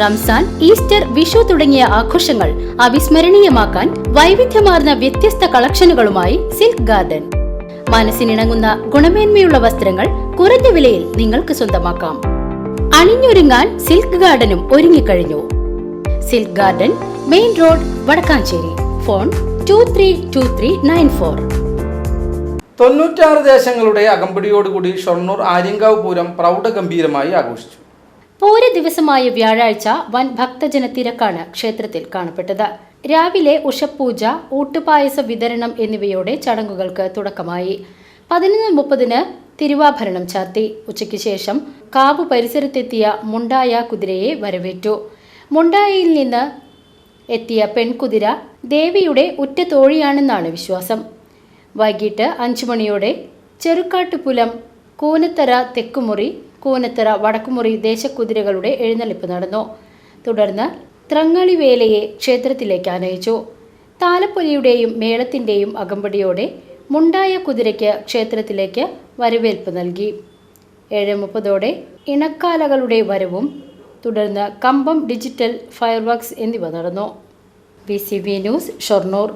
Ramzan Easter Vishu തുടങ്ങിയ ആഘോഷങ്ങൾ അവിസ്മരണീയമാക്കാൻ വൈവിധ്യമാർന്ന വ്യത്യസ്ത കളക്ഷനുകളുമായി സിൽക്ക് ഗാർഡൻ. മനസ്സിനിണങ്ങുന്ന ഗുണമേന്മയുള്ള വസ്ത്രങ്ങൾ കുറഞ്ഞ വിലയിൽ നിങ്ങൾക്ക് സ്വന്തമാക്കാം. അണിഞ്ഞൊരുങ്ങാൻ സിൽക്ക് ഗാർഡനും ഒരുങ്ങിക്കഴിഞ്ഞു. Silk garden main road Vadakkanchery. Phone two three two three nine four തൊണ്ണൂറ്റാറ് ദേശങ്ങളുടെ അകമ്പടിയോടുകൂടി ഷൊർണൂർ ആര്യങ്കാവ് പൂരം പ്രൗഢഗംഭീരമായി ആഘോഷിച്ചു. ദിവസമായ വ്യാഴാഴ്ച വൻ ഭക്തജനത്തിരക്കാണ് ക്ഷേത്രത്തിൽ കാണപ്പെട്ടത്. രാവിലെ ഉഷപൂജ ഊട്ടുപായസ വിതരണം എന്നിവയോടെ ചടങ്ങുകൾക്ക് തുടക്കമായി. പതിനൊന്ന് മുപ്പതിന് തിരുവാഭരണം ചാർത്തി. ഉച്ചയ്ക്ക് ശേഷം കാവു പരിസരത്തെത്തിയ മുണ്ടായ കുതിരയെ വരവേറ്റു. മുണ്ടായയിൽ നിന്ന് എത്തിയ പെൺകുതിര ദേവിയുടെ ഉറ്റ തോഴിയാണെന്നാണ് വിശ്വാസം. വൈകിട്ട് അഞ്ചു മണിയോടെ ചെറുക്കാട്ടുപുലം കൂനത്തറ തെക്കുമുറി കൂനത്തറ വടക്കുമുറി ദേശക്കുതിരകളുടെ എഴുന്നള്ളിപ്പ് നടന്നു. തുടർന്ന് ത്രങ്ങളിവേലയെ ക്ഷേത്രത്തിലേക്ക് ആനയിച്ചു. താലപ്പൊലിയുടെയും മേളത്തിന്റെയും അകമ്പടിയോടെ മുണ്ടായ കുതിരയ്ക്ക് ക്ഷേത്രത്തിലേക്ക് വരവേൽപ്പ് നൽകി. ഏഴ് മുപ്പതോടെ ഇണക്കാലകളുടെ വരവും തുടർന്ന് കമ്പം ഡിജിറ്റൽ ഫയർവർക്സ് എന്നിവ നടന്നു. B C B news Shoranur.